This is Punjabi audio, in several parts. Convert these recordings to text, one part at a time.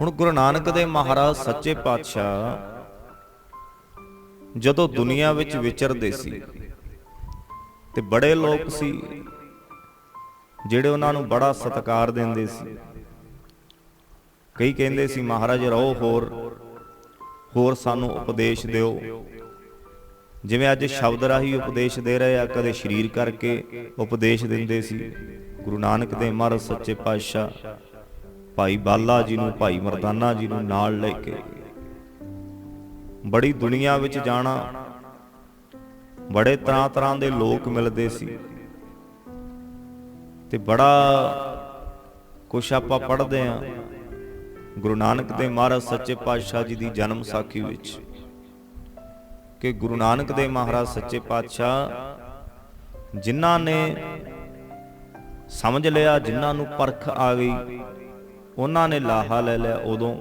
ਹੁਣ ਗੁਰੂ ਨਾਨਕ ਦੇ ਮਹਾਰਾਜ ਸੱਚੇ ਪਾਤਸ਼ਾਹ ਜਦੋਂ ਦੁਨੀਆ ਵਿੱਚ ਵਿਚਰਦੇ ਸੀ ਤੇ ਬੜੇ ਲੋਕ ਸੀ ਜਿਹੜੇ ਉਹਨਾਂ ਨੂੰ ਬੜਾ ਸਤਿਕਾਰ ਦਿੰਦੇ ਸੀ। ਕਈ ਕਹਿੰਦੇ ਸੀ, ਮਹਾਰਾਜ, ਰਹੋ ਹੋਰ ਹੋਰ ਸਾਨੂੰ ਉਪਦੇਸ਼ ਦਿਓ। ਜਿਵੇਂ ਅੱਜ ਸ਼ਬਦ ਰਾਹੀਂ ਉਪਦੇਸ਼ ਦੇ ਰਹੇ ਆ, ਕਦੇ ਸ਼ਰੀਰ ਕਰਕੇ ਉਪਦੇਸ਼ ਦਿੰਦੇ ਸੀ। ਗੁਰੂ ਨਾਨਕ ਦੇ ਮਹਾਰਾਜ ਸੱਚੇ ਪਾਤਸ਼ਾਹ ਭਾਈ ਬਾਲਾ ਜੀ ਨੂੰ, ਭਾਈ ਮਰਦਾਨਾ ਜੀ ਨੂੰ ਨਾਲ ਲੈ ਕੇ। ਬੜੀ ਦੁਨੀਆ ਵਿੱਚ ਜਾਣਾ, ਬੜੇ ਤਰ੍ਹਾਂ ਤਰ੍ਹਾਂ ਦੇ ਲੋਕ ਮਿਲਦੇ ਸੀ। ਤੇ ਬੜਾ ਕੁਛ ਆਪਾਂ ਪੜ੍ਹਦੇ ਆ ਗੁਰੂ ਨਾਨਕ ਦੇ ਮਹਾਰਾਜ ਸੱਚੇ ਪਾਤਸ਼ਾਹ ਜੀ ਦੀ ਜਨਮ ਸਾਖੀ ਵਿੱਚ ਕਿ ਗੁਰੂ ਨਾਨਕ ਦੇ ਮਹਾਰਾਜ ਸੱਚੇ ਪਾਤਸ਼ਾਹ ਜਿਨ੍ਹਾਂ ਨੇ ਸਮਝ ਲਿਆ, ਜਿਨ੍ਹਾਂ ਨੂੰ ਪਰਖ ਆ ਗਈ ਉਹਨਾਂ ਨੇ ਲਾਹਾ ਲੈ ਲਿਆ ਉਦੋਂ।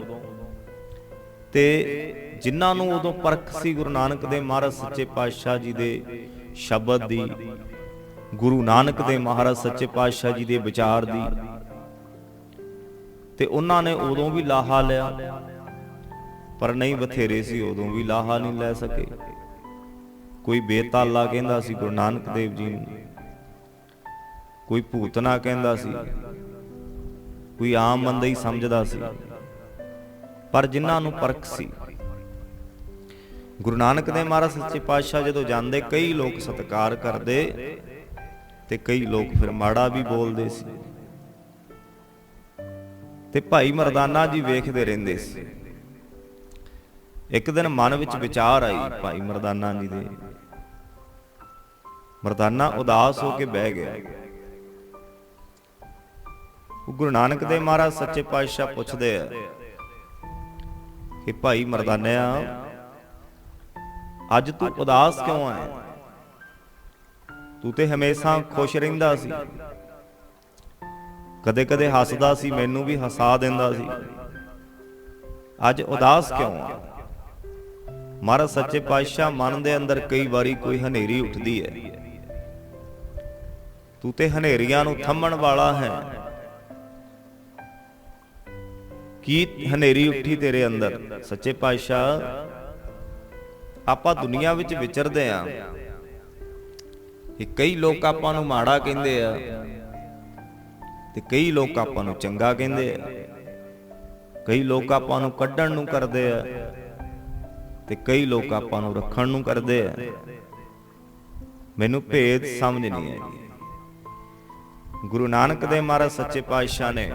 ਤੇ ਜਿਨ੍ਹਾਂ ਨੂੰ ਉਦੋਂ ਪਰਖ ਸੀ ਗੁਰੂ ਨਾਨਕ ਦੇ ਮਹਾਰਾਜ ਸੱਚੇ ਪਾਤਸ਼ਾਹ ਜੀ ਦੇ ਸ਼ਬਦ ਦੀ, ਗੁਰੂ ਨਾਨਕ ਦੇ ਮਹਾਰਾਜ ਸੱਚੇ ਪਾਤਸ਼ਾਹ ਜੀ ਦੇ ਵਿਚਾਰ ਦੀ, ਤੇ ਉਹਨਾਂ ਨੇ ਉਦੋਂ ਵੀ ਲਾਹਾ ਲਿਆ, ਪਰ ਨਹੀਂ ਬਥੇਰੇ ਸੀ, ਉਦੋਂ ਵੀ ਲਾਹਾ ਨਹੀਂ ਲੈ ਸਕੇ। ਕੋਈ ਬੇਤਾਲਾ ਕਹਿੰਦਾ ਸੀ ਗੁਰੂ ਨਾਨਕ ਦੇਵ ਜੀ ਨੂੰ, ਕੋਈ ਭੂਤਨਾ ਕਹਿੰਦਾ ਸੀ। ਕੋਈ ਆਮ ਬੰਦਾ ਹੀ ਸਮਝਦਾ ਸੀ। ਪਰ ਜਿਨ੍ਹਾਂ ਨੂੰ ਪਰਖ ਸੀ, ਗੁਰੂ ਨਾਨਕ ਦੇਵ ਮਹਾਰਾਜ ਸੱਚੇ ਪਾਤਸ਼ਾਹ ਜਦੋਂ ਜਾਂਦੇ, ਕਈ ਲੋਕ ਸਤਿਕਾਰ ਕਰਦੇ ਤੇ ਕਈ ਲੋਕ ਫਿਰ ਮਾੜਾ ਵੀ ਬੋਲਦੇ ਸੀ। ਤੇ ਭਾਈ ਮਰਦਾਨਾ ਜੀ ਵੇਖਦੇ ਰਹਿੰਦੇ ਸੀ। ਇੱਕ ਦਿਨ ਮਨ ਵਿੱਚ ਵਿਚਾਰ ਆਈ ਭਾਈ ਮਰਦਾਨਾ ਜੀ ਦੇ। ਮਰਦਾਨਾ ਉਦਾਸ ਹੋ ਕੇ ਬਹਿ ਗਿਆ। ਗੁਰੂ ਨਾਨਕ ਦੇਵ ਮਹਾਰਾਜ ਸੱਚੇ ਪਾਤਸ਼ਾਹ ਪੁੱਛਦੇ ਆ ਕਿ ਭਾਈ ਮਰਦਾਨਿਆ, ਅੱਜ ਤੂੰ ਉਦਾਸ ਕਿਉਂ ਹੈ ਤੂੰ ਤੇ ਹਮੇਸ਼ਾ ਖੁਸ਼ ਰਹਿੰਦਾ ਸੀ। ਕਦੇ-ਕਦੇ ਹੱਸਦਾ ਸੀ, ਮੈਨੂੰ ਵੀ ਹਸਾ ਦਿੰਦਾ ਸੀ। ਅੱਜ ਉਦਾਸ ਕਿਉਂ ਆ? ਮਹਾਰਾਜ ਸੱਚੇ ਪਾਤਸ਼ਾਹ ਮਨ ਦੇ ਅੰਦਰ ਕਈ ਵਾਰੀ ਕੋਈ ਹਨੇਰੀ ਉੱਠਦੀ ਹੈ। ਤੂੰ ਤੇ ਹਨੇਰੀਆਂ ਨੂੰ ਥੰਮਣ ਵਾਲਾ ਹੈ। ਕੀ ਹਨੇਰੀ ਉੱਠੀ ਤੇਰੇ ਅੰਦਰ। ਸੱਚੇ ਪਾਤਸ਼ਾਹ, ਆਪਾਂ ਦੁਨੀਆ ਵਿੱਚ ਵਿਚਰਦੇ ਆਂ। ਕਿ ਕਈ ਲੋਕ ਆਪਾਂ ਨੂੰ ਮਾੜਾ ਕਹਿੰਦੇ ਆ ਤੇ ਕਈ ਲੋਕ ਆਪਾਂ ਨੂੰ ਚੰਗਾ ਕਹਿੰਦੇ ਆ। ਕਈ ਲੋਕ ਆਪਾਂ ਨੂੰ ਕੱਢਣ ਨੂੰ ਕਰਦੇ ਆ ਤੇ ਕਈ ਲੋਕ ਆਪਾਂ ਨੂੰ ਰੱਖਣ ਨੂੰ ਕਰਦੇ ਆ। ਮੈਨੂੰ ਭੇਦ ਸਮਝ ਨਹੀਂ ਆਈ। ਗੁਰੂ ਨਾਨਕ ਦੇ ਮਹਾਰਾਜ ਸੱਚੇ ਪਾਤਸ਼ਾਹ ਨੇ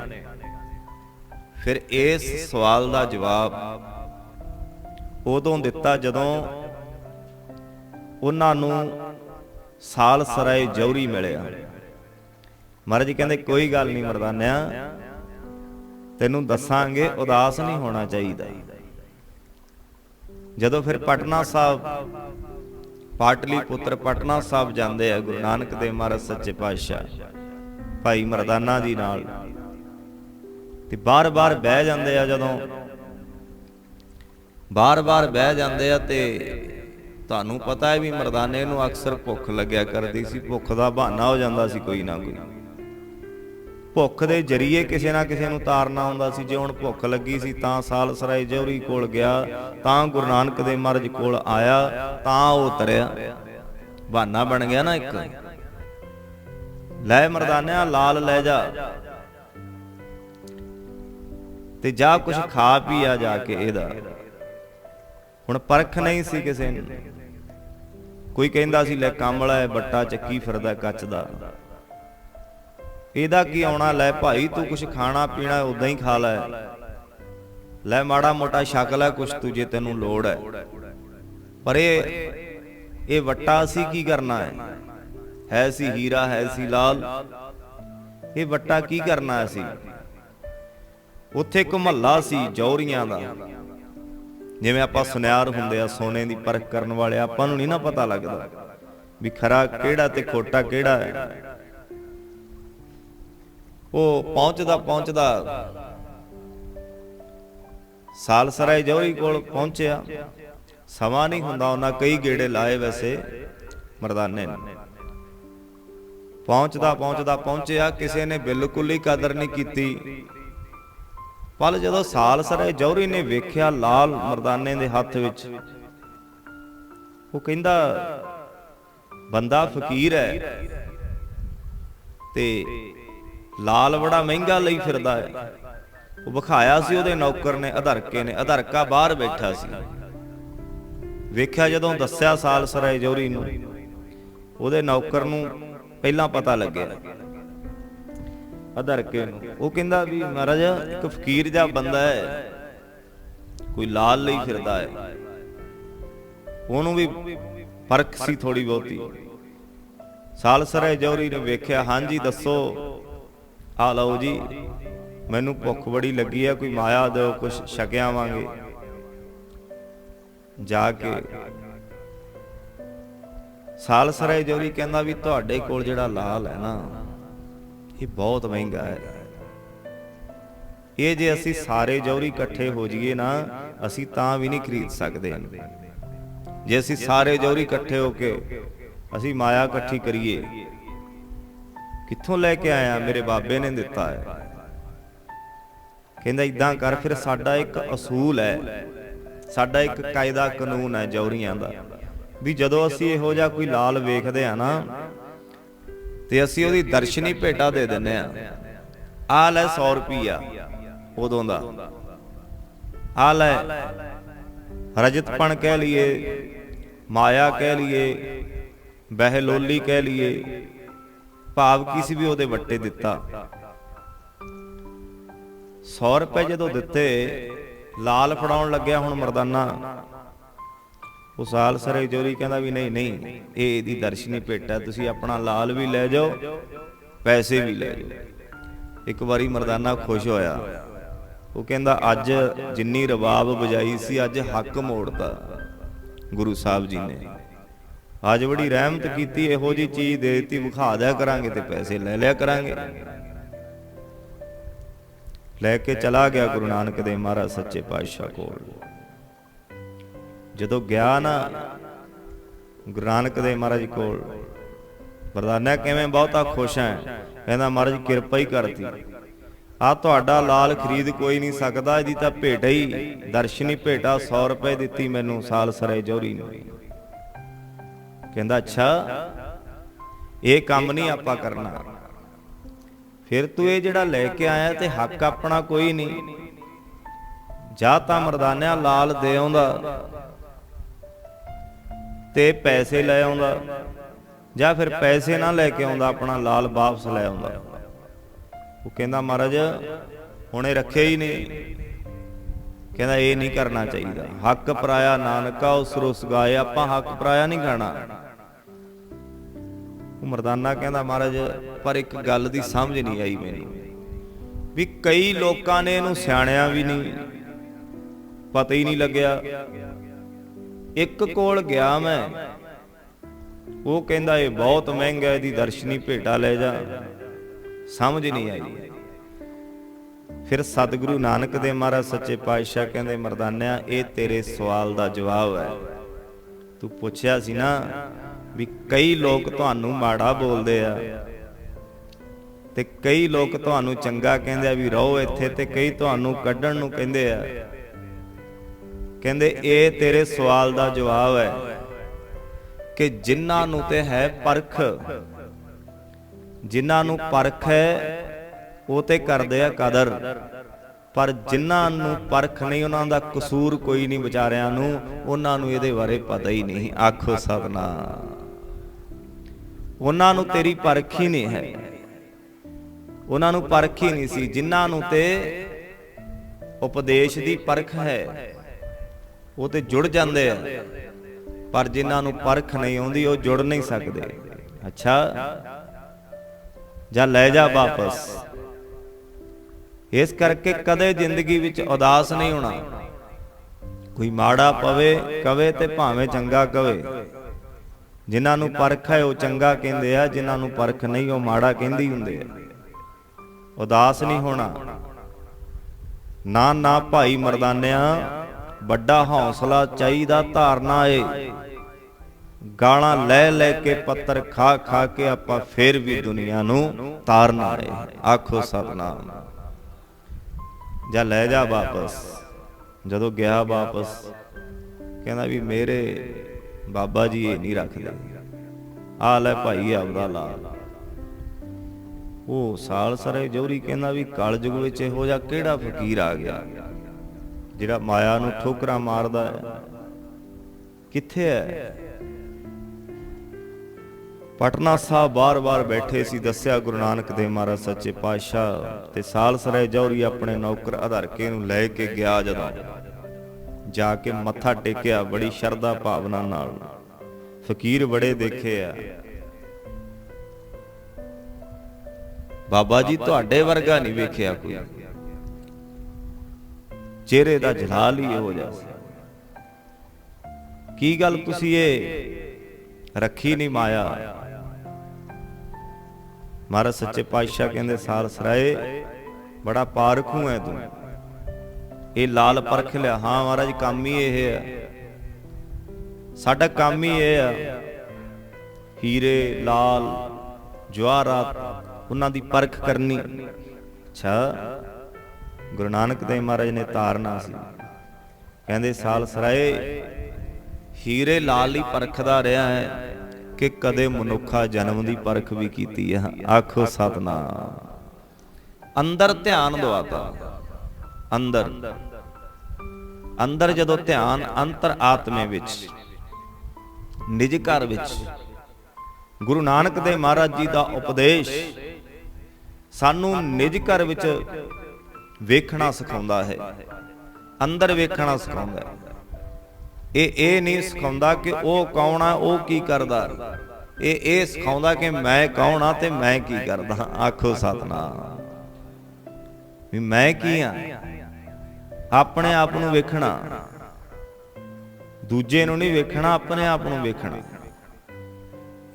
ਫਿਰ ਇਸ ਸਵਾਲ ਦਾ ਜਵਾਬ ਉਦੋਂ ਦਿੱਤਾ ਜਦੋਂ ਉਹਨਾਂ ਨੂੰ ਸਾਲ ਸਰਾਏ ਜੌਰੀ ਮਿਲਿਆ। ਮਹਾਰਾਜ ਕਹਿੰਦੇ, ਕੋਈ ਗੱਲ ਨਹੀਂ ਮਰਦਾਨਿਆ, ਤੈਨੂੰ ਦੱਸਾਂਗੇ, ਉਦਾਸ ਨਹੀਂ ਹੋਣਾ ਚਾਹੀਦਾ। ਜਦੋਂ ਫਿਰ ਪਟਨਾ ਸਾਹਿਬ, ਪਾਟਲੀ ਪੁੱਤਰ ਪਟਨਾ ਸਾਹਿਬ ਜਾਂਦੇ ਆ, ਗੁਰੂ ਨਾਨਕ ਦੇਵ ਮਹਾਰਾਜ ਸੱਚੇ ਪਾਤਸ਼ਾਹ, ਭਾਈ ਮਰਦਾਨਾ ਜੀ ਨਾਲ। ਤੇ ਬਾਰ-ਬਾਰ ਬਹਿ ਜਾਂਦੇ ਆ ਜਦੋਂ। ਬਾਰ-ਬਾਰ ਬਹਿ ਜਾਂਦੇ ਆ ਤੇ ਤੁਹਾਨੂੰ ਪਤਾ ਹੈ ਵੀ ਮਰਦਾਨੇ ਨੂੰ ਅਕਸਰ ਭੁੱਖ ਲੱਗਿਆ ਕਰਦੀ ਸੀ, ਭੁੱਖ ਦਾ ਬਹਾਨਾ ਹੋ ਜਾਂਦਾ ਸੀ ਕੋਈ ਨਾ ਕੋਈ। ਭੁੱਖ ਦੇ ਜਰੀਏ ਕਿਸੇ ਨਾ ਕਿਸੇ ਨੂੰ ਤਾਰਨਾ ਹੁੰਦਾ ਸੀ, ਜੇ ਹੁਣ ਭੁੱਖ ਲੱਗੀ ਸੀ ਤਾਂ ਸਾਲ ਸਰਾਏ ਜੌਹਰੀ ਕੋਲ ਗਿਆ, ਤਾਂ ਗੁਰੂ ਨਾਨਕ ਦੇ ਮਰਜ਼ ਕੋਲ ਆਇਆ, ਤਾਂ ਉਹ ਉਤਰਿਆ। ਬਹਾਨਾ ਬਣ ਗਿਆ ਨਾ ਇੱਕ। ਲੈ ਮਰਦਾਨਿਆ, ਲਾਲ ਲੈ ਜਾ। ਤੇ ਜਾ ਕੁਛ ਖਾ ਪੀ ਆ ਜਾ ਕੇ ਇਹਦਾ। ਹੁਣ ਪਰਖ ਨਹੀਂ ਸੀ ਕਿਸੇ ਨੂੰ। ਕੋਈ ਕਹਿੰਦਾ ਸੀ, ਲੈ ਕਾਮਲਾ ਹੈ, ਬੱਟਾ ਚੱਕੀ ਫਿਰਦਾ ਕੱਚ ਦਾ। ਇਹਦਾ ਕੀ ਆਉਣਾ? ਲੈ ਭਾਈ, ਤੂੰ ਕੁਛ ਖਾਣਾ ਪੀਣਾ ਉਦਾਂ ਹੀ ਖਾ ਲੈ। ਲੈ ਮਾੜਾ ਮੋਟਾ ਛਕ ਲੈ, ਕੁਛ ਤੂੰ ਜੇ ਤੈਨੂੰ ਲੋੜ ਹੈ। ਪਰ ਇਹ ਇਹ ਵੱਟਾ ਅਸੀਂ ਕੀ ਕਰਨਾ ਹੈ? ਹੈ ਸੀ ਹੀਰਾ, ਹੈ ਸੀ ਲਾਲ। ਇਹ ਵੱਟਾ ਕੀ ਕਰਨਾ ਅਸੀਂ? ਉੱਥੇ ਇੱਕ ਮਹੱਲਾ ਸੀ ਜੌਰੀਆਂ ਦਾ। ਜਿਵੇਂ ਆਪਾਂ ਸੁਨਿਆਰ ਹੁੰਦੇ ਆ, ਸੋਨੇ ਦੀ ਪਰਖ ਕਰਨ ਵਾਲੇ, ਆਪਾਂ ਨੂੰ ਨਹੀਂ ਨਾ ਪਤਾ ਲੱਗਦਾ ਵੀ ਖਰਾ ਕਿਹੜਾ ਤੇ ਖੋਟਾ ਕਿਹੜਾ ਹੈ। ਉਹ ਪਹੁੰਚਦਾ ਪਹੁੰਚਦਾ ਸਾਲਸਰਾਏ ਜੌਹਰੀ ਕੋਲ ਪਹੁੰਚਿਆ। ਸਮਾਂ ਨਹੀਂ ਹੁੰਦਾ ਉਹਨਾਂ ਕਈ ਗੇੜੇ ਲਾਏ ਵੈਸੇ, ਮਰਦਾਨੇ ਨੇ। ਪਹੁੰਚਦਾ ਪਹੁੰਚਦਾ, ਪਹੁੰਚਿਆ, ਕਿਸੇ ਨੇ ਬਿਲਕੁਲ ਹੀ ਕਦਰ ਨਹੀਂ ਕੀਤੀ। ਪਲ ਜਦੋਂ ਸਾਲਸਰੇ ਜੌਹਰੀ ਨੇ ਵੇਖਿਆ ਲਾਲ ਮਰਦਾਨੇ ਦੇ ਹੱਥ ਵਿੱਚ। ਉਹ ਕਹਿੰਦਾ, ਬੰਦਾ ਫਕੀਰ ਹੈ ਤੇ ਲਾਲ ਬੜਾ ਮਹਿੰਗਾ ਲਈ ਫਿਰਦਾ ਹੈ। ਉਹ ਵਿਖਾਇਆ ਸੀ ਉਹਦੇ ਨੌਕਰ ਨੇ, ਅਧਰਕੇ ਨੇ, ਅਧਰਕਾ ਬਾਹਰ ਬੈਠਾ ਸੀ। ਵੇਖਿਆ ਜਦੋਂ ਦੱਸਿਆ ਸਾਲਸਰੇ ਜੌਹਰੀ ਨੂੰ, ਉਹਦੇ ਨੌਕਰ ਨੂੰ ਪਹਿਲਾਂ ਪਤਾ ਲੱਗਿਆ। ਅਧਰਕੇ ਨੂੰ। ਉਹ ਕਹਿੰਦਾ ਵੀ ਮਹਾਰਾਜ, ਇੱਕ ਫਕੀਰ ਜਿਹਾ ਬੰਦਾ ਹੈ। ਕੋਈ ਲਾਲ ਲਈ ਫਿਰਦਾ ਹੈ। ਉਹਨੂੰ ਵੀ ਫ਼ਰਕ ਸੀ ਥੋੜੀ ਬਹੁਤੀ। ਸਾਲਸਰੇ ਜੌਹਰੀ ਨੇ ਵੇਖਿਆ, ਹਾਂਜੀ ਦੱਸੋ। ਆ ਲਓ ਜੀ, ਮੈਨੂੰ ਭੁੱਖ ਬੜੀ ਲੱਗੀ ਹੈ, ਕੋਈ ਮਾਇਆ ਦਿਓ ਕੁਝ ਛਕਿਆਵਾਂਗੇ ਜਾ ਕੇ ਸਾਲਸਰੇ ਜੌਹਰੀ ਕਹਿੰਦਾ ਵੀ ਤੁਹਾਡੇ ਕੋਲ ਜਿਹੜਾ ਲਾਲ ਹੈ ਨਾ ਇਹ ਬਹੁਤ ਮਹਿੰਗਾ ਹੈ। ਇਹ ਜੇ ਅਸੀਂ ਸਾਰੇ ਜੌਹਰੀ ਇਕੱਠੇ ਹੋ ਜਾਈਏ ਨਾ, ਅਸੀਂ ਤਾਂ ਵੀ ਨਹੀਂ ਖਰੀਦ ਸਕਦੇ। ਜੇ ਅਸੀਂ ਸਾਰੇ ਜੌਹਰੀ ਇਕੱਠੇ ਹੋ ਕੇ ਅਸੀਂ ਮਾਇਆ ਇਕੱਠੀ ਕਰੀਏ, ਕਿੱਥੋਂ ਲੈ ਕੇ ਆਇਆ? ਮੇਰੇ ਬਾਬੇ ਨੇ ਦਿੱਤਾ ਹੈ। ਕਹਿੰਦਾ ਇਦਾਂ ਕਰ, ਫਿਰ ਸਾਡਾ ਇੱਕ ਅਸੂਲ ਹੈ। ਸਾਡਾ ਇੱਕ ਕਾਇਦਾ ਕਾਨੂੰਨ ਹੈ ਜੌਹਰੀਆਂ ਦਾ, ਵੀ ਜਦੋਂ ਅਸੀਂ ਇਹੋ ਜਿਹਾ ਕੋਈ ਲਾਲ ਵੇਖਦੇ ਆ ਨਾ ਤੇ ਅਸੀਂ ਉਹਦੀ ਦਰਸ਼ਨੀ ਭੇਟਾ ਦੇ ਦਿੰਨੇ ਆ ਆ ਲੈ 100 ਰੁਪਈਆ। ਉਦੋਂ ਦਾ। ਆ ਲੈ। ਰਜਤਪਣ ਕਹਿ ਲਈਏ, ਮਾਇਆ ਕਹਿ ਲਈਏ, ਬਹਿਲੋਲੀ ਕਹਿ ਲਈਏ, ਭਾਵ ਕਿਸੇ ਵੀ ਉਹਦੇ ਵੱਟੇ ਦਿੱਤਾ। 100 ਰੁਪਏ ਜਦੋਂ ਦਿੱਤੇ, ਲਾਲ ਫੜਾਉਣ ਲੱਗਿਆ ਹੁਣ ਮਰਦਾਨਾ। ਉਹ ਸਾਲ ਸਰੇ ਜੋਰੀ ਕਹਿੰਦਾ ਵੀ ਨਹੀਂ ਨਹੀਂ, ਇਹ ਇਹਦੀ ਦਰਸ਼ਨੀ ਭੇਟ ਹੈ, ਤੁਸੀਂ ਆਪਣਾ ਲਾਲ ਵੀ ਲੈ ਜਾਓ, ਪੈਸੇ ਵੀ ਲੈ ਜਾਓ। ਇੱਕ ਵਾਰੀ ਮਰਦਾਨਾ ਖੁਸ਼ ਹੋਇਆ। ਉਹ ਕਹਿੰਦਾ, ਅੱਜ ਜਿੰਨੀ ਰਬਾਬ ਬਜਾਈ ਸੀ, ਅੱਜ ਹੱਕ ਮੋੜਤਾ ਗੁਰੂ ਸਾਹਿਬ ਜੀ ਨੇ। ਅੱਜ ਬੜੀ ਰਹਿਮਤ ਕੀਤੀ, ਇਹੋ ਜੀ ਚੀਜ਼ ਦੇ ਦਿੱਤੀ, ਵਿਖਾ ਦਿਆ ਕਰਾਂਗੇ ਤੇ ਪੈਸੇ ਲੈ ਲਿਆ ਕਰਾਂਗੇ। ਲੈ ਕੇ ਚਲਾ ਗਿਆ ਗੁਰੂ ਨਾਨਕ ਦੇਵ ਮਹਾਰਾਜ ਸੱਚੇ ਪਾਤਸ਼ਾਹ ਕੋਲ। ਜਦੋਂ ਗਿਆ ਨਾ, ਗੁਰੂ ਨਾਨਕ ਦੇਵ ਮਹਾਰਾਜ ਕੋਲ, ਵਰਦਾਨਾ ਕਿਵੇਂ ਬਹੁਤਾ ਖੁਸ਼ ਹੈ? ਕਹਿੰਦਾ, ਮਹਾਰਾਜ, ਕਿਰਪਾ ਹੀ ਕਰਤੀ। ਆ ਤੁਹਾਡਾ ਲਾਲ ਖਰੀਦ ਕੋਈ ਨਹੀਂ ਸਕਦਾ, ਇਹਦੀ ਤਾਂ ਭੇਟਾ ਹੀ ਦਰਸ਼ਨੀ ਭੇਟਾ 100 ਰੁਪਏ ਦਿੱਤੀ ਮੈਨੂੰ ਸਾਲ ਸਰੇ ਜੋਰੀ ਨੇ। ਕਹਿੰਦਾ, ਅੱਛਾ, ਇਹ ਕੰਮ ਨਹੀਂ ਆਪਾਂ ਕਰਨਾ। ਫਿਰ ਤੂੰ ਇਹ ਜਿਹੜਾ ਲੈ ਕੇ ਆਇਆ, ਤੇ ਹੱਕ ਆਪਣਾ ਕੋਈ ਨਹੀਂ। ਜਾਂ ਤਾਂ ਮਰਦਾਨਿਆ ਲਾਲ ਦੇ ਆਉਂਦਾ ਤੇ ਪੈਸੇ ਲੈ ਆਉਂਦਾ, ਜਾਂ ਫਿਰ ਪੈਸੇ ਨਾ ਲੈ ਕੇ ਆਉਂਦਾ, ਆਪਣਾ ਲਾਲ ਵਾਪਸ ਲੈ ਆਉਂਦਾ। ਉਹ ਕਹਿੰਦਾ, ਮਹਾਰਾਜ, ਹੁਣੇ ਰੱਖੇ ਹੀ ਨਹੀਂ। ਕਹਿੰਦਾ, ਇਹ ਨਹੀਂ ਕਰਨਾ ਚਾਹੀਦਾ। ਹੱਕ ਪਰਾਇਆ ਨਾਨਕਾ, ਉਸ ਰੁਸ ਗਾਏ, ਆਪਾਂ ਹੱਕ ਪਰਾਇਆ ਨਹੀਂ ਖਾਣਾ ਉਹ ਮਰਦਾਨਾ ਕਹਿੰਦਾ, ਮਹਾਰਾਜ, ਪਰ ਇੱਕ ਗੱਲ ਦੀ ਸਮਝ ਨਹੀਂ ਆਈ ਮੈਨੂੰ ਵੀ ਕਈ ਲੋਕਾਂ ਨੇ ਇਹਨੂੰ ਸਿਆਣਿਆ ਵੀ ਨਹੀਂ, ਪਤਾ ਹੀ ਨਹੀਂ ਲੱਗਿਆ ਇੱਕ ਕੋਲ ਗਿਆ ਮੈਂ। ਉਹ ਕਹਿੰਦਾ, ਇਹ ਬਹੁਤ ਮਹਿੰਗਾ ਇਹਦੀ ਦਰਸ਼ਨੀ ਭੇਟਾ ਲੈ ਜਾ। ਸਮਝ ਨਹੀਂ ਆਈ। ਫਿਰ ਸਤਿਗੁਰੂ ਨਾਨਕ ਦੇ ਮਹਾਰਾਜ ਸੱਚੇ ਪਾਤਸ਼ਾਹ ਕਹਿੰਦੇ, ਮਰਦਾਨਿਆ, ਇਹ ਤੇਰੇ ਸਵਾਲ ਦਾ ਜਵਾਬ ਹੈ। ਤੂੰ ਪੁੱਛਿਆ ਸੀ ਨਾ ਵੀ ਕਈ ਲੋਕ ਤੁਹਾਨੂੰ ਮਾੜਾ ਬੋਲਦੇ ਆ ਤੇ ਕਈ ਲੋਕ ਤੁਹਾਨੂੰ ਚੰਗਾ ਕਹਿੰਦੇ ਆ ਵੀ ਰਹੋ ਇੱਥੇ ਤੇ ਕਈ ਤੁਹਾਨੂੰ ਕੱਢਣ ਨੂੰ ਕਹਿੰਦੇ ਆ। ਕਹਿੰਦੇ, ਇਹ ਤੇਰੇ ਸਵਾਲ ਦਾ ਜਵਾਬ ਹੈ ਕਿ ਜਿਨ੍ਹਾਂ ਨੂੰ ਤੇ ਹੈ ਪਰਖ। ਜਿਨ੍ਹਾਂ ਨੂੰ ਪਰਖ ਹੈ, ਉਹ ਤੇ ਕਰਦੇ ਆ ਕਦਰ। ਪਰ ਜਿਨ੍ਹਾਂ ਨੂੰ ਪਰਖ ਨਹੀਂ, ਉਹਨਾਂ ਦਾ ਕਸੂਰ ਕੋਈ ਨਹੀਂ ਵਿਚਾਰਿਆਂ ਨੂੰ। ਉਹਨਾਂ ਨੂੰ ਇਹਦੇ ਬਾਰੇ ਪਤਾ ਹੀ ਨਹੀਂ। ਆਖੋ ਸਤਨਾਮ ਉਹਨਾਂ ਨੂੰ ਤੇਰੀ ਪਰਖ ਹੀ ਨਹੀਂ ਹੈ। ਉਹਨਾਂ ਨੂੰ ਪਰਖ ਹੀ ਨਹੀਂ ਸੀ। ਜਿਨ੍ਹਾਂ ਨੂੰ ਤੇ ਉਪਦੇਸ਼ ਦੀ ਪਰਖ ਹੈ। ਉਹ ਤੇ ਜੁੜ ਜਾਂਦੇ ਆ। ਪਰ ਜਿਨ੍ਹਾਂ ਨੂੰ ਪਰਖ ਨਹੀਂ ਆਉਂਦੀ, ਉਹ ਜੁੜ ਨਹੀਂ ਸਕਦੇ। ਅੱਛਾ? ਜਾਂ ਲੈ ਜਾ ਵਾਪਸ। ਇਸ ਕਰਕੇ ਕਦੇ ਜ਼ਿੰਦਗੀ ਵਿੱਚ ਉਦਾਸ ਨਹੀਂ ਹੋਣਾ। ਕੋਈ ਮਾੜਾ ਪਵੇ, ਕਵੇ ਤੇ ਭਾਵੇਂ ਚੰਗਾ ਕਵੇ। ਜਿਨ੍ਹਾਂ ਨੂੰ ਪਰਖ ਹੈ, ਉਹ ਚੰਗਾ ਕਹਿੰਦੇ ਆ। ਜਿਨ੍ਹਾਂ ਨੂੰ ਪਰਖ ਨਹੀਂ, ਉਹ ਮਾੜਾ ਕਹਿੰਦੇ ਹੀ ਹੁੰਦੇ ਆ। ਉਦਾਸ ਨਹੀਂ ਹੋਣਾ। ਨਾ ਨਾ ਭਾਈ ਮਰਦਾਨਿਆਂ ਵੱਡਾ ਹੌਸਲਾ ਚਾਹੀਦਾ ਧਾਰਨਾ ਏ। ਗਾਲਾਂ ਲੈ ਲੈ ਕੇ ਪੱਤਰ ਖਾ ਖਾ ਕੇ ਆਪਾਂ ਫੇਰ ਵੀ ਦੁਨੀਆ ਨੂੰ ਤਾਰਨਾ ਏ। ਆਖੋ ਸਤਨਾਮ। ਜਾਂ ਲੈ ਜਾ ਵਾਪਸ। ਜਦੋਂ ਗਿਆ ਵਾਪਸ, ਕਹਿੰਦਾ ਵੀ ਮੇਰੇ ਬਾਬਾ ਜੀ ਇਹ ਨਹੀਂ ਰੱਖਦੇ। ਆ ਲੈ ਭਾਈ ਆਪਦਾ ਲਾਲ। ਉਹ ਸਾਲ ਸਰੇ ਜੋਰੀ ਕਹਿੰਦਾ ਵੀ ਕਲਯੁਗ ਵਿੱਚ ਇਹੋ ਜਿਹਾ ਕਿਹੜਾ ਫਕੀਰ ਆ ਗਿਆ? ਜਿਹੜਾ ਮਾਇਆ ਨੂੰ ਠੋਕਰਾਂ ਮਾਰਦਾ ਹੈ, ਕਿੱਥੇ ਹੈ? ਪਟਨਾ ਸਾਹਿਬ ਬਾਰ-ਬਾਰ ਬੈਠੇ ਸੀ, ਦੱਸਿਆ ਗੁਰੂ ਨਾਨਕ ਦੇਵ ਮਹਾਰਾਜ ਸੱਚੇ ਪਾਤਸ਼ਾਹ ਤੇ ਸਾਲਸਰੇ ਜੌਰੀ ਆਪਣੇ ਨੌਕਰ ਆਧਾਰਕੇ ਨੂੰ ਲੈ ਕੇ ਗਿਆ ਜਦੋਂ। ਜਾ ਕੇ ਮੱਥਾ ਟੇਕਿਆ, ਬੜੀ ਸ਼ਰਧਾ ਭਾਵਨਾ ਨਾਲ। ਫਕੀਰ ਬੜੇ ਦੇਖੇ ਆ। ਬਾਬਾ ਜੀ, ਤੁਹਾਡੇ ਵਰਗਾ ਨਹੀਂ ਵੇਖਿਆ ਕੋਈ। ਚਿਹਰੇ ਦਾ ਜਲਾਲ ਹੀ ਇਹੋ ਜਿਹਾ ਸੀ। ਕੀ ਗੱਲ ਤੁਸੀਂ ਇਹ ਰੱਖੀ ਨਹੀਂ ਮਾਇਆ? ਮਹਾਰਾਜ ਸੱਚੇ ਪਾਤਸ਼ਾਹ ਕਹਿੰਦੇ ਸਾਲ ਸਰਾਏ ਬੜਾ ਪਾਰਖੂ ਹੈ ਤੂੰ। ਇਹ ਲਾਲ ਪਰਖ ਲਿਆ। ਹਾਂ ਮਹਾਰਾਜ ਕੰਮ ਹੀ ਇਹ ਹੈ ਸਾਡਾ ਕੰਮ ਹੀ ਇਹ ਆ। ਹੀਰੇ ਲਾਲ ਜਵਾਹਰਾਤ ਉਹਨਾਂ ਦੀ ਪਰਖ ਕਰਨੀ। ਅੱਛਾ। ਗੁਰੂ ਨਾਨਕ ਦੇਵ ਮਹਾਰਾਜ ਨੇ ਤਾਰਨਾ ਸੀ। ਕਹਿੰਦੇ, ਸਾਲ ਸਰਾਏ ਹੀਰੇ ਲਾਲ ਹੀ ਪਰਖਦਾ ਰਿਹਾ ਹੈ ਕਿ ਕਦੇ ਮਨੁੱਖਾ ਜਨਮ ਦੀ ਪਰਖ ਵੀ ਕੀਤੀ ਹੈ। ਆਖੋ, ਸਤਨਾਮ। ਅੰਦਰ ਧਿਆਨ ਦਵਾਤਾ ਅੰਦਰ। ਅੰਦਰ ਜਦੋਂ ਧਿਆਨ ਅੰਤਰ ਆਤਮੇ ਵਿੱਚ, ਨਿਜ ਘਰ ਵਿੱਚ, ਗੁਰੂ ਨਾਨਕ ਦੇਵ ਮਹਾਰਾਜ ਜੀ ਦਾ ਉਪਦੇਸ਼ ਸਾਨੂੰ ਨਿਜ ਘਰ ਵਿੱਚ ਵੇਖਣਾ ਸਿਖਾਉਂਦਾ ਹੈ। ਅੰਦਰ ਵੇਖਣਾ ਸਿਖਾਉਂਦਾ ਹੈ। ਇਹ ਇਹ ਨਹੀਂ ਸਿਖਾਉਂਦਾ ਕਿ ਉਹ ਕੌਣ ਆ, ਉਹ ਕੀ ਕਰਦਾ। ਇਹ ਇਹ ਸਿਖਾਉਂਦਾ ਕਿ ਮੈਂ ਕੌਣ ਆ ਤੇ ਮੈਂ ਕੀ ਕਰਦਾ। ਆਖੋ ਸਤਨਾਮ। ਵੀ ਮੈਂ ਕੀ ਆ? ਆਪਣੇ ਆਪ ਨੂੰ ਵੇਖਣਾ। ਦੂਜੇ ਨੂੰ ਨਹੀਂ ਵੇਖਣਾ, ਆਪਣੇ ਆਪ ਨੂੰ ਵੇਖਣਾ।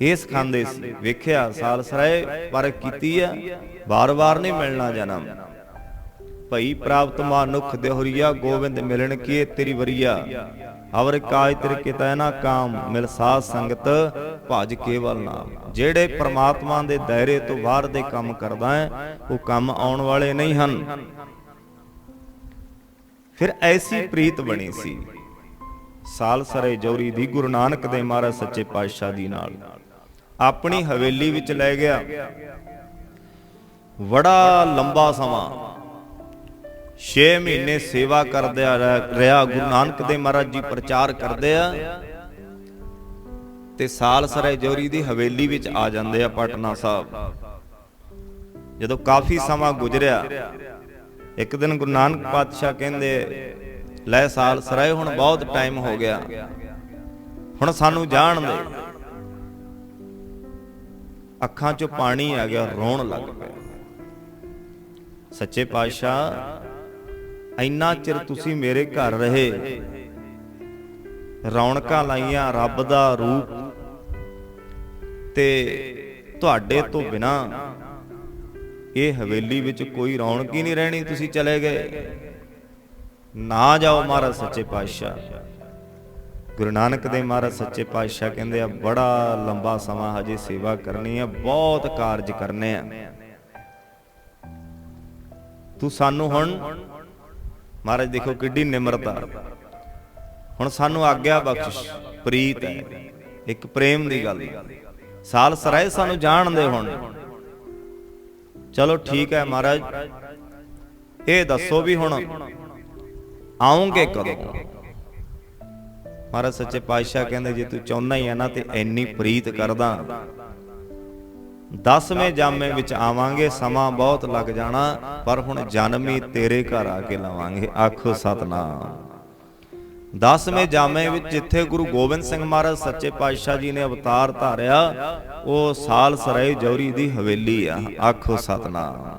ਇਹ ਸਿਖਾਉਂਦੇ ਸੀ। ਵੇਖਿਆ, ਸਾਲ ਸਰਾਏ ਪਰ ਕੀਤੀ ਆ, ਵਾਰ-ਵਾਰ ਨਹੀਂ ਮਿਲਣਾ ਜਨਮ। ਭਈ ਪ੍ਰਾਪਤ ਮਾਨੁਖ ਦੇਹਰੀਆ, ਗੋਬਿੰਦ ਮਿਲਣ ਕੀ ਤੇਰੀ ਵਰੀਆ। ਅਵਰ ਕਾਜ ਤੇਰੇ ਕਿਤੈ ਨਾ ਕਾਮ, ਮਿਲ ਸਾਧ ਸੰਗਤ ਭਜ ਕੇਵਲ ਨਾਮ। ਜਿਹੜੇ ਪ੍ਰਮਾਤਮਾ ਦੇ ਦਾਇਰੇ ਤੋਂ ਬਾਹਰ ਦੇ ਕੰਮ ਕਰਦਾ ਹੈ, ਉਹ ਕੰਮ ਆਉਣ ਵਾਲੇ ਨਹੀਂ ਹਨ। ਫਿਰ ਐਸੀ ਪ੍ਰੀਤ ਬਣੀ ਸੀ। ਸਾਲ ਸਰੇ ਜੌਰੀ ਦੀ ਗੁਰੂ ਨਾਨਕ ਦੇ ਮਹਾਰਾਜ ਸੱਚੇ ਪਾਤਸ਼ਾਹ ਦੀ ਨਾਲ। ਆਪਣੀ ਹਵੇਲੀ ਵਿੱਚ ਲੈ ਗਿਆ। ਬੜਾ ਲੰਬਾ ਸਮਾਂ 6 ਮਹੀਨੇ ਸੇਵਾ ਕਰਦਿਆ ਰਿਹਾ ਗੁਰੂ ਨਾਨਕ ਦੇ ਮਹਾਰਾਜ ਜੀ ਪ੍ਰਚਾਰ ਕਰਦੇ ਆ। ਤੇ ਸਾਲ ਸਰੇ ਜੋਰੀ ਦੀ ਹਵੇਲੀ ਵਿੱਚ ਆ ਜਾਂਦੇ ਆ ਪਟਨਾ ਸਾਹਿਬ। ਜਦੋਂ ਕਾਫੀ ਸਮਾਂ ਗੁਜ਼ਰਿਆ, ਇੱਕ ਦਿਨ ਗੁਰੂ ਨਾਨਕ ਪਾਤਸ਼ਾਹ ਕਹਿੰਦੇ, ਲੈ ਸਾਲ ਸਰਾਏ ਹੁਣ ਬਹੁਤ ਟਾਈਮ ਹੋ ਗਿਆ। ਹੁਣ ਸਾਨੂੰ ਜਾਣ ਦੇ। ਅੱਖਾਂ 'ਚੋਂ ਪਾਣੀ ਆ ਗਿਆ, ਰੋਣ ਲੱਗ ਪਿਆ। ਸੱਚੇ ਪਾਤਸ਼ਾਹ ਇੰਨਾ ਚਿਰ ਤੁਸੀਂ ਮੇਰੇ ਘਰ ਰਹੇ। ਰੌਣਕਾਂ ਲਾਈਆਂ ਰੱਬ ਦਾ ਰੂਪ ਤੇ ਤੁਹਾਡੇ ਤੋਂ ਬਿਨਾ ਇਹ ਹਵੇਲੀ ਵਿੱਚ ਕੋਈ ਰੌਣਕ ਹੀ ਨਹੀਂ ਰਹਿਣੀ ਤੁਸੀਂ ਚਲੇ ਗਏ। ਨਾ ਜਾਓ ਮਹਾਰਾਜ ਸੱਚੇ ਪਾਤਸ਼ਾਹ। ਗੁਰੂ ਨਾਨਕ ਦੇ ਮਹਾਰਾਜ ਸੱਚੇ ਪਾਤਸ਼ਾਹ ਕਹਿੰਦੇ ਆ, ਬੜਾ ਲੰਬਾ ਸਮਾਂ ਹਜੇ ਸੇਵਾ ਕਰਨੀ ਆ, ਬਹੁਤ ਕਾਰਜ ਕਰਨੇ ਆ। ਤੂੰ ਸਾਨੂੰ ਹੁਣ ਮਹਾਰਾਜ ਦੇਖੋ ਕਿੱਡੀ ਨਿਮਰਤਾ। ਹੁਣ ਸਾਨੂੰ ਆਗਿਆ ਬਖਸ਼ ਪ੍ਰੀਤ ਹੈ। ਇੱਕ ਪ੍ਰੇਮ ਦੀ ਗੱਲ। ਸਾਲ ਸਰਾਏ ਸਾਨੂੰ ਜਾਣਦੇ ਹੁਣ। ਚਲੋ ਠੀਕ ਹੈ ਮਹਾਰਾਜ। ਇਹ ਦੱਸੋ ਵੀ ਹੁਣ ਆਉਂਗੇ ਕਦੋਂ? ਮਹਾਰਾਜ ਸੱਚੇ ਪਾਤਸ਼ਾਹ ਕਹਿੰਦੇ ਜੇ ਤੂੰ ਚਾਹੁੰਦਾ ਹੀ ਆ ਨਾ ਤੇ ਇੰਨੀ ਪ੍ਰੀਤ ਕਰਦਾ। ਦਸਵੇਂ ਜਾਮੇ ਵਿੱਚ ਆਵਾਂਗੇ, ਸਮਾਂ ਬਹੁਤ ਲੱਗ ਜਾਣਾ, ਪਰ ਹੁਣ ਜਨਮ ਹੀ ਤੇਰੇ ਘਰ ਆ ਕੇ ਲਵਾਂਗੇ। ਆਖੋ ਸਤਨਾਮ। ਦਸਵੇਂ ਜਾਮੇ ਵਿੱਚ ਜਿੱਥੇ ਗੁਰੂ ਗੋਬਿੰਦ ਸਿੰਘ ਮਹਾਰਾਜ ਸੱਚੇ ਪਾਤਸ਼ਾਹ ਜੀ ਨੇ ਅਵਤਾਰ ਧਾਰਿਆ, ਉਹ ਸਾਲ ਸਰਾਏ ਜੌਰੀ ਦੀ ਹਵੇਲੀ ਆ। ਆਖੋ ਸਤਨਾਮ।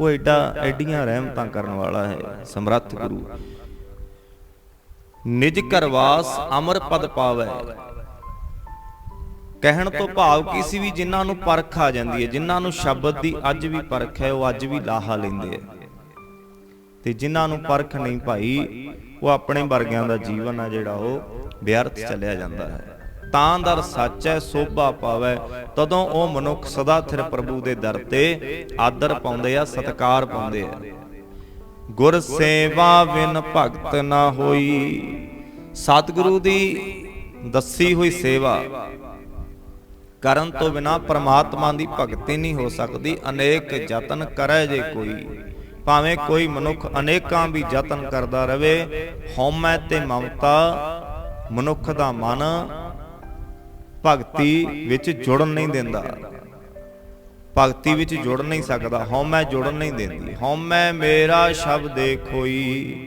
ਉਹ ਐਡਾ ਐਡੀਆਂ ਰਹਿਮਤਾਂ ਕਰਨ ਵਾਲਾ ਹੈ, ਸਮਰੱਥ ਗੁਰੂ। ਨਿਜ ਕਰਵਾਸ ਅਮਰ ਪਦ ਪਾਵੇ ਕਹਿਣ ਤੋਂ ਭਾਵ ਕਿਸੇ ਵੀ ਜਿਨ੍ਹਾਂ ਨੂੰ ਪਰਖ ਆ ਜਾਂਦੀ ਹੈ ਜਿਨ੍ਹਾਂ ਨੂੰ ਸ਼ਬਦ ਦੀ ਅੱਜ ਵੀ ਪਰਖ ਹੈ ਉਹ ਅੱਜ ਵੀ ਲਾਹਾ ਲੈਂਦੇ ਆ। ਤੇ ਜਿਨ੍ਹਾਂ ਨੂੰ ਪਰਖ ਨਹੀਂ ਭਾਈ ਉਹ ਆਪਣੇ ਵਰਗਿਆਂ ਦਾ ਜੀਵਨ ਆ ਜਿਹੜਾ ਉਹ ਵਿਅਰਥ ਚੱਲਿਆ ਜਾਂਦਾ ਹੈ। ਤਾਂ ਦਰ ਸੱਚ ਹੈ ਸੋਭਾ ਪਾਵੇ। ਤਦੋਂ ਉਹ ਮਨੁੱਖ ਸਦਾ ਥਿਰ ਪ੍ਰਭੂ ਦੇ ਦਰ ਤੇ ਆਦਰ ਪਾਉਂਦੇ ਆ ਸਤਕਾਰ ਪਾਉਂਦੇ ਆ। ਗੁਰ ਸੇਵਾ ਬਿਨ ਭਗਤ ਨਾ ਹੋਈ। ਸਤਿਗੁਰੂ ਦੀ ਦੱਸੀ ਹੋਈ ਸੇਵਾ। ਕਰਨ ਤੋਂ ਬਿਨਾ ਪਰਮਾਤਮਾ ਦੀ ਭਗਤੀ ਨਹੀਂ ਹੋ ਸਕਦੀ, ਅਨੇਕ ਯਤਨ ਕਰੇ ਜੇ ਕੋਈ। ਭਾਵੇਂ ਕੋਈ ਮਨੁੱਖ ਅਨੇਕਾਂ ਵੀ ਯਤਨ ਕਰਦਾ ਰਹੇ ਹਉਮੈ ਤੇ ਮਮਤਾ, ਮਨੁੱਖ ਦਾ ਮਨ ਭਗਤੀ ਵਿੱਚ ਜੁੜਨ ਨਹੀਂ ਦਿੰਦਾ। ਭਗਤੀ ਵਿੱਚ ਜੁੜ ਨਹੀਂ ਸਕਦਾ, ਹਉਮੈ ਜੁੜਨ ਨਹੀਂ ਦਿੰਦੀ। ਹਉਮੈ ਮੇਰਾ ਸ਼ਬਦ ਖੋਈ।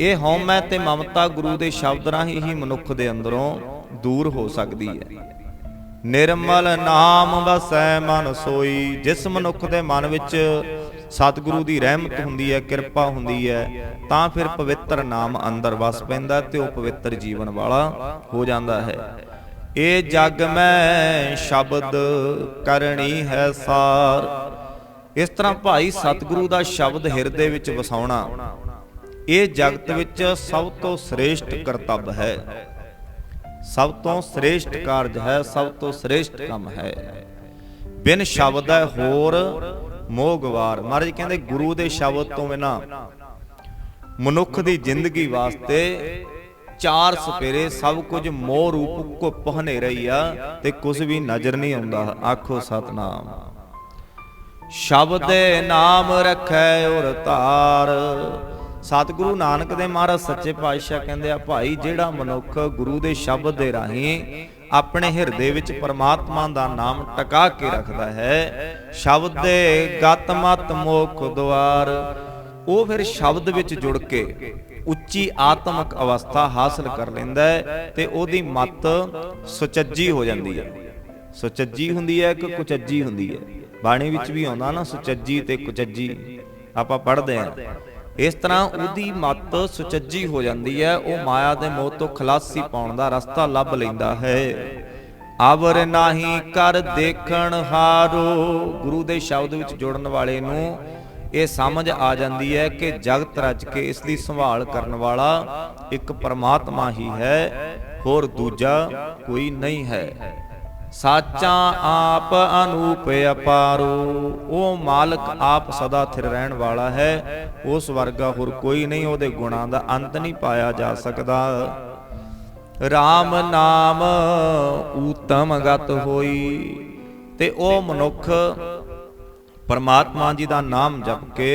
ਇਹ ਹਉਮੈ ਤੇ ਮਮਤਾ ਗੁਰੂ ਦੇ ਸ਼ਬਦ ਰਾਹੀਂ ਹੀ ਮਨੁੱਖ ਦੇ ਅੰਦਰੋਂ ਦੂਰ ਹੋ ਸਕਦੀ ਹੈ। ਨਿਰਮਲ ਨਾਮ ਵਸੈ ਮਨ ਸੋਈ, ਜਿਸ ਮਨੁੱਖ ਦੇ ਮਨ ਵਿੱਚ ਸਤਿਗੁਰੂ ਦੀ ਰਹਿਮਤ ਹੁੰਦੀ ਹੈ, ਕਿਰਪਾ ਹੁੰਦੀ ਹੈ, ਤਾਂ ਫਿਰ ਪਵਿੱਤਰ ਨਾਮ ਅੰਦਰ ਵਸ ਪੈਂਦਾ ਤੇ ਉਹ ਪਵਿੱਤਰ ਜੀਵਨ ਵਾਲਾ ਹੋ ਜਾਂਦਾ ਹੈ। ਇਹ ਜਗ ਮੈਂ ਸ਼ਬਦ ਕਰਨੀ ਹੈ ਸਾਰ। ਇਸ ਤਰ੍ਹਾਂ ਭਾਈ ਸਤਿਗੁਰੂ ਦਾ ਸ਼ਬਦ ਹਿਰਦੇ ਵਿੱਚ ਵਸਾਉਣਾ, ਇਹ ਜਗਤ ਵਿੱਚ ਸਭ ਤੋਂ ਸ੍ਰੇਸ਼ਟ ਕਰਤੱਵ ਹੈ। ਸਭ ਤੋਂ ਸ੍ਰੇਸ਼ਟ ਕਾਰਜ ਹੈ, ਸਭ ਤੋਂ ਸ੍ਰੇਸ਼ਟ ਕੰਮ ਹੈ। ਬਿਨ ਸ਼ਬਦ ਹੈ ਹੋਰ ਮੋਹ ਮਹਾਰਾਜ ਕਹਿੰਦੇ, ਗੁਰੂ ਦੇ ਸ਼ਬਦ ਤੋਂ ਬਿਨਾ ਮਨੁੱਖ ਦੀ ਜ਼ਿੰਦਗੀ ਵਾਸਤੇ ਚਾਰ ਸਪੇਰੇ ਸਭ ਕੁਝ ਮੋਹ ਰੂਪ ਘੁੱਪ ਹਨੇਰਈ ਆ ਤੇ ਕੁਝ ਵੀ ਨਜ਼ਰ ਨਹੀਂ ਆਉਂਦਾ। ਆਖੋ ਸਤਨਾਮ। ਸ਼ਬਦ ਦੇ ਨਾਮ ਰੱਖੈ ਔਰ ਧਾਰ ਸਤਿਗੁਰੂ ਨਾਨਕ ਦੇ ਮਹਾਰਾਜ ਸੱਚੇ ਪਾਤਸ਼ਾਹ ਕਹਿੰਦੇ ਆ, ਭਾਈ, ਜਿਹੜਾ ਮਨੁੱਖ ਗੁਰੂ ਦੇ ਸ਼ਬਦ ਦੇ ਰਾਹੀਂ ਆਪਣੇ ਹਿਰਦੇ ਵਿੱਚ ਪਰਮਾਤਮਾ ਦਾ ਨਾਮ ਟਿਕਾ ਕੇ ਰੱਖਦਾ ਹੈ, ਸ਼ਬਦ ਦੇ ਗਤ ਮਤ ਮੋਖ ਦੁਆਰ। ਉਹ ਫਿਰ ਸ਼ਬਦ ਵਿੱਚ ਜੁੜ ਕੇ ਉੱਚੀ ਆਤਮਿਕ ਅਵਸਥਾ ਹਾਸਲ ਕਰ ਲੈਂਦਾ ਹੈ ਤੇ ਉਹਦੀ ਮਤ ਸੁਚੱਜੀ ਹੋ ਜਾਂਦੀ ਹੈ। ਸੁਚੱਜੀ ਹੁੰਦੀ ਹੈ ਕਿ ਕੁਚੱਜੀ ਹੁੰਦੀ ਹੈ? ਬਾਣੀ ਵਿੱਚ ਵੀ ਆਉਂਦਾ ਨਾ, ਸੁਚੱਜੀ ਤੇ ਕੁਚੱਜੀ। ਆਪਾਂ ਪੜ੍ਹਦੇ ਆਂ ਇਸ ਤਰ੍ਹਾਂ ਉਹਦੀ ਮੱਤ ਸੁਚੱਜੀ ਹੋ ਜਾਂਦੀ ਹੈ, ਉਹ ਮਾਇਆ ਦੇ ਮੋਹ ਤੋਂ ਖਲਾਸੀ ਪਾਉਣ ਦਾ ਰਸਤਾ ਲੱਭ ਲੈਂਦਾ ਹੈ। ਆਵਰ ਨਾਹੀ ਕਰ ਦੇਖਣ ਹਾਰੋ। ਗੁਰੂ ਦੇ ਸ਼ਬਦ ਵਿੱਚ ਜੁੜਨ ਵਾਲੇ ਨੂੰ ਇਹ ਸਮਝ ਆ ਜਾਂਦੀ ਹੈ ਕਿ ਜਗਤ ਰਚ ਕੇ ਇਸ ਦੀ ਸੰਭਾਲ ਕਰਨ ਵਾਲਾ ਇੱਕ ਪਰਮਾਤਮਾ ਹੀ ਹੈ, ਹੋਰ ਦੂਜਾ ਕੋਈ ਨਹੀਂ ਹੈ। ਸਾਚਾ ਆਪ ਅਨੂਪ ਅਪਾਰੋ। ਉਹ ਮਾਲਕ ਆਪ ਸਦਾ ਥਿਰ ਰਹਿਣ ਵਾਲਾ ਹੈ। ਉਸ ਵਰਗਾ ਹੋਰ ਕੋਈ ਨਹੀਂ, ਉਹਦੇ ਗੁਣਾਂ ਦਾ ਅੰਤ ਨਹੀਂ ਪਾਇਆ ਜਾ ਸਕਦਾ। RAM ਨਾਮ ਊਤਮ ਗਤ ਹੋਈ। ਤੇ ਉਹ ਮਨੁੱਖ ਪਰਮਾਤਮਾ ਜੀ ਦਾ ਨਾਮ ਜਪ ਕੇ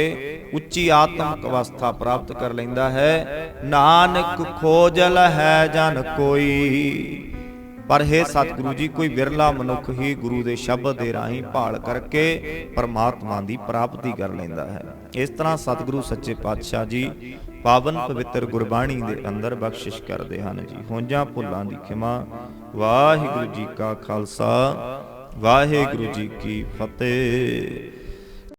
ਉੱਚੀ ਆਤਮਿਕ ਅਵਸਥਾ ਪ੍ਰਾਪਤ ਕਰ ਲੈਂਦਾ ਹੈ। ਨਾਨਕ ਖੋਜਲ ਹੈ ਜਨ ਕੋਈ। ਪਰ ਹੈ ਸਤਿਗੁਰੂ ਜੀ, ਕੋਈ ਵਿਰਲਾ ਮਨੁੱਖ ਹੀ ਗੁਰੂ ਦੇ ਸ਼ਬਦ ਦੇ ਰਾਹੀਂ ਭਾਲ ਕਰਕੇ ਪਰਮਾਤਮਾ ਦੀ ਪ੍ਰਾਪਤੀ ਕਰ ਲੈਂਦਾ ਹੈ। ਇਸ ਤਰ੍ਹਾਂ ਸਤਿਗੁਰੂ ਸੱਚੇ ਪਾਤਸ਼ਾਹ ਜੀ ਪਾਵਨ ਪਵਿੱਤਰ ਗੁਰਬਾਣੀ ਦੇ ਅੰਦਰ ਬਖਸ਼ਿਸ਼ ਕਰਦੇ ਹਨ ਜੀ। ਹੋਂਜਾਂ ਭੁੱਲਾਂ ਦੀ ਖਿਮਾ, ਵਾਹਿਗੁਰੂ ਜੀ ਕਾ ਖਾਲਸਾ, ਵਾਹਿਗੁਰੂ ਜੀ ਕੀ ਫਤਿਹ।